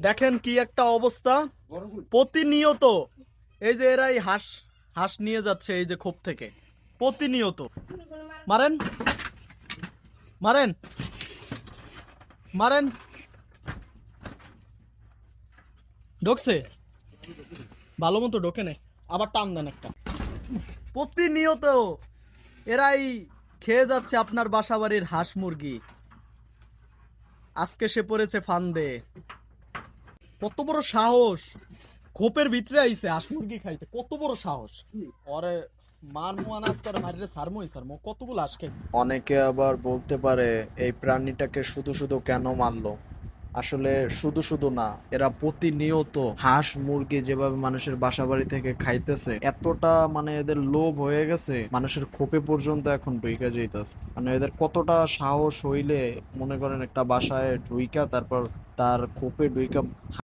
দেখেন কি একটা অবস্থা। প্রতিনিয়ত, এই যে এরাই হাঁস হাঁস নিয়ে যাচ্ছে এই যে খোপ থেকে। প্রতিনিয়ত। মারেন। মারেন। মারেন। ঢোকছে? ভালো মতো ঢোকে নেই। আবার টান দেন একটা। প্রতিনিয়ত এরাই খেয়ে যাচ্ছে আপনার বাসাবাড়ির হাঁস মুরগি। আজকে সে পড়েছে ফান্দে। কত বড় সাহস? খোপের ভিতরে আইছে হাঁস মুরগি খাইতে। কত বড় সাহস? ওরে মান করে মারিরে সারমই সারমো কতগুলো হাঁস খাই অনেকে আবার বলতে পারে এই প্রাণীটাকে শুধু শুধু কেন মারলো? আসলে শুধু শুধু না এরা প্রতিনিয়ত হাঁস মুরগি যেভাবে মানুষের বাসা বাড়ি থেকে খাইতেছে এতটা মানে এদের লোভ হয়ে গেছে মানুষের খোপে পর্যন্ত এখন ঢুইকা যাইতেছে। মানে এদের কতটা সাহস হইলে মনে করেন একটা বাসায় ঢুইকা তারপর তার খোপে ঢুইকা